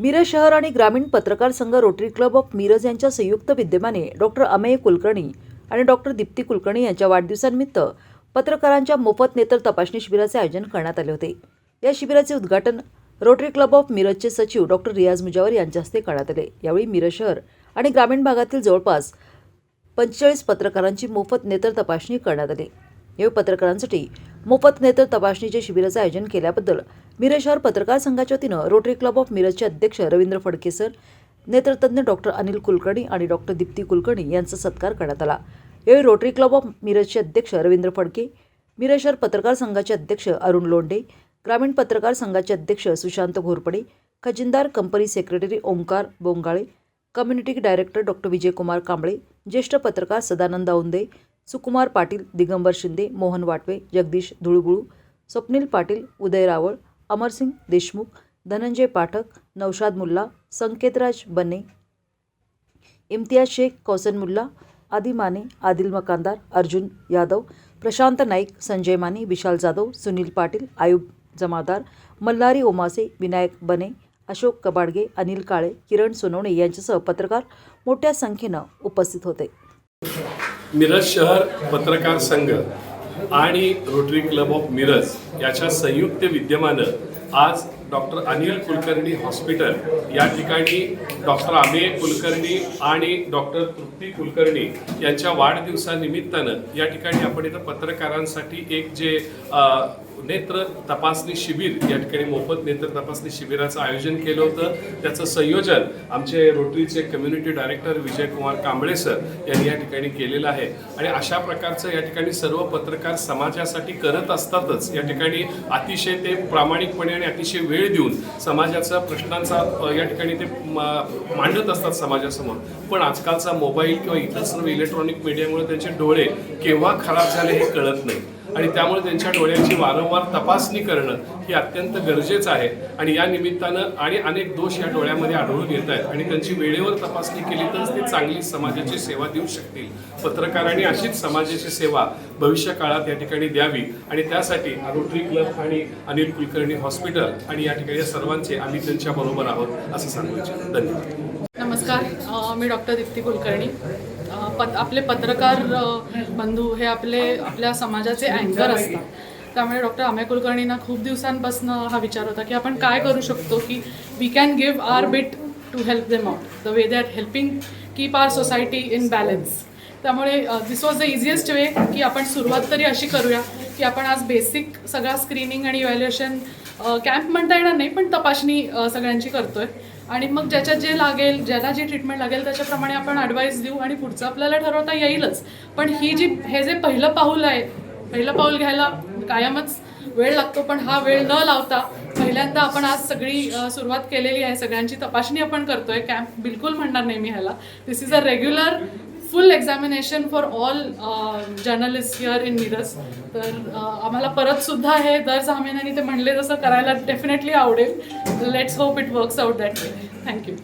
मिरज शहर आणि ग्रामीण पत्रकार संघ रोटरी क्लब ऑफ मिरज यांच्या संयुक्त विद्यमाने डॉक्टर अमेय कुलकर्णी आणि डॉक्टर दीप्ती कुलकर्णी यांच्या वाढदिवसानिमित्त पत्रकारांच्या मोफत नेत्र तपासणी शिबिराचे आयोजन करण्यात आले होते. या शिबिराचे उद्घाटन रोटरी क्लब ऑफ मिरजचे सचिव डॉक्टर रियाज मुजावर यांच्या हस्ते करण्यात आले. यावेळी मिरज शहर आणि ग्रामीण भागातील जवळपास पंचेचाळीस पत्रकारांची मोफत नेत्र तपासणी करण्यात आली. यावेळी पत्रकारांसाठी मोफत नेत्र तपासणीचे शिबिराचं आयोजन केल्याबद्दल मिरज शहर पत्रकार संघाच्या वतीनं रोटरी क्लब ऑफ मिरजचे अध्यक्ष रवींद्र फडके सर नेत्रतज्ञ डॉक्टर अनिल कुलकर्णी आणि डॉक्टर दीप्ती कुलकर्णी यांचा सत्कार करण्यात आला. यावेळी रोटरी क्लब ऑफ मिरजचे अध्यक्ष रवींद्र फडके मिरज शहर पत्रकार संघाचे अध्यक्ष अरुण लोंढे ग्रामीण पत्रकार संघाचे अध्यक्ष Sushant Ghorpade खजिनदार company secretary Omkar Bongale community director doctor Vijaykumar Kamble ज्येष्ठ पत्रकार सदानंद औंदे सुकुमार पाटील दिगंबर शिंदे मोहन वाटवे जगदीश धुळगुळू स्वप्नील पाटील उदय रावळ अमरसिंग देशमुख धनंजय पाठक नौशाद मुल्ला संकेतराज बने इम्तियाज शेख कौसन मुल्ला आदी माने आदिल मकानदार अर्जुन यादव प्रशांत नाईक संजय माने विशाल जाधव सुनील पाटील आयुब जमादार मल्हारी ओमासे विनायक बने अशोक कबाडगे अनिल काळे किरण सोनवणे यांच्यासह पत्रकार मोठ्या संख्येनं उपस्थित होते. मिरज शहर पत्रकार संघ आणि रोटरी क्लब ऑफ मिरज याच्या संयुक्त विद्यमानं आज डॉक्टर अनिल कुलकर्णी हॉस्पिटल या ठिकाणी डॉक्टर अमेय कुलकर्णी आणि डॉक्टर तृप्ती कुलकर्णी यांच्या वाढदिवसानिमित्तानं या ठिकाणी आपण इथं पत्रकारांसाठी एक जे नेत्र तपासणी शिबिर या ठिकाणी मोफत नेत्र तपासणी शिबिराचं आयोजन केलं होतं. त्याचं संयोजन आमचे रोटरीचे community director Vijaykumar Kamble sir यांनी या ठिकाणी केलेलं आहे. आणि अशा प्रकारचं या ठिकाणी सर्व पत्रकार समाजासाठी करत असतातच. या ठिकाणी अतिशय ते प्रामाणिकपणे आणि अतिशय वेळ देऊन समाजाचा प्रश्नांचा या ठिकाणी ते मांडत असतात समाजासमोर. पण आजकालचा मोबाईल किंवा इतर सर्व इलेक्ट्रॉनिक मीडियामुळे त्यांचे डोळे केव्हा खराब झाले हे कळत नाही. आणि त्यामुळे त्यांच्या डोळ्यांची वारंवार तपासणी करणं ही अत्यंत गरजेचं आहे. आणि या निमित्तानं आणि अनेक दोष या डोळ्यामध्ये आढळून येत आहेत. आणि त्यांची वेळेवर तपासणी केली तरच ते चांगली समाजाची सेवा देऊ शकतील. पत्रकारांनी अशीच समाजाची सेवा भविष्य काळात या ठिकाणी द्यावी. आणि त्यासाठी रोटरी क्लब आणि अनिल कुलकर्णी हॉस्पिटल आणि या ठिकाणी सर्वांचे आम्ही त्यांच्याबरोबर आहोत असं सांगू इच्छितो. धन्यवाद. मी डॉक्टर दीप्ती कुलकर्णी. पत आपले पत्रकार बंधू हे आपले आपल्या समाजाचे अँकर असतात. त्यामुळे डॉक्टर अमय कुलकर्णींना खूप दिवसांपासून हा विचार होता की आपण काय करू शकतो की we can give our bit to help them out the way they are helping keep our society in balance त्यामुळे this was the easiest way की आपण सुरुवात तरी अशी करूया की आपण आज बेसिक सगळा स्क्रीनिंग आणि इव्हॅल्युएशन कॅम्प म्हणता येणार नाही पण तपासणी सगळ्यांची करतोय. आणि मग ज्याच्यात जे लागेल ज्याला जी ट्रीटमेंट लागेल त्याच्याप्रमाणे आपण ॲडवाईस देऊ आणि पुढचं आपल्याला ठरवता येईलच. पण ही जी हे जे पहिलं पाऊल आहे पहिलं पाऊल घ्यायला कायमच वेळ लागतो पण हा वेळ न लावता पहिल्यांदा आपण आज सगळी सुरुवात केलेली आहे सगळ्यांची तपासणी आपण करतोय. कॅम्प बिलकुल म्हणणार नाही मी ह्याला. This is a regular full examination for all journalist here in Miraj तर uh, आम्हाला परत सुद्धा हे दर सहा महिन्यांनी ते म्हणले तसं करायला डेफिनेटली आवडेल. Let's hope it works out that way thank you